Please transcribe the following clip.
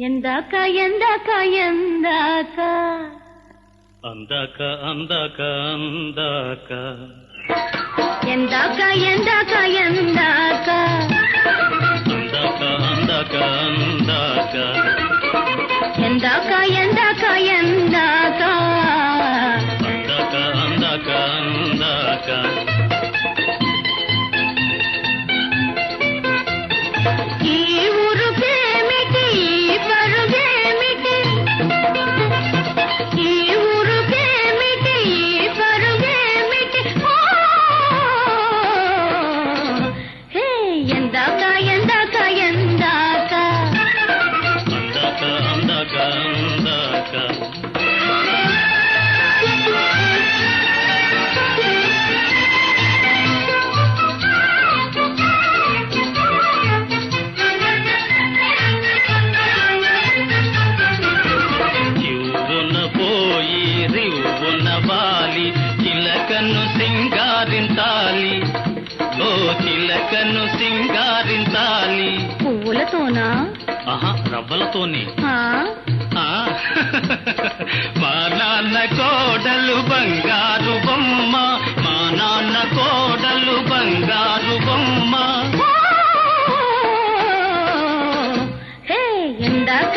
ఎందాక ఎందాక ఎందాక. అందాక అందాక అందాక. ఎందాక ఎందాక ఎందాక. అందాక అందాక అందాక. ఎందాక ఎందాక హే ఎందాక ఎందాక. ఎందాక అందాక పోయి రివున వాలి చిలకను సింగారించాలి చిలకను సింగారించాలి. పువ్వులతోనా? ఆహా రవ్వలతోనే. మా నాన్న కోడలు బంగారు బొమ్మ మా నాన్న కోడలు బంగారు బొమ్మ. ఎందాక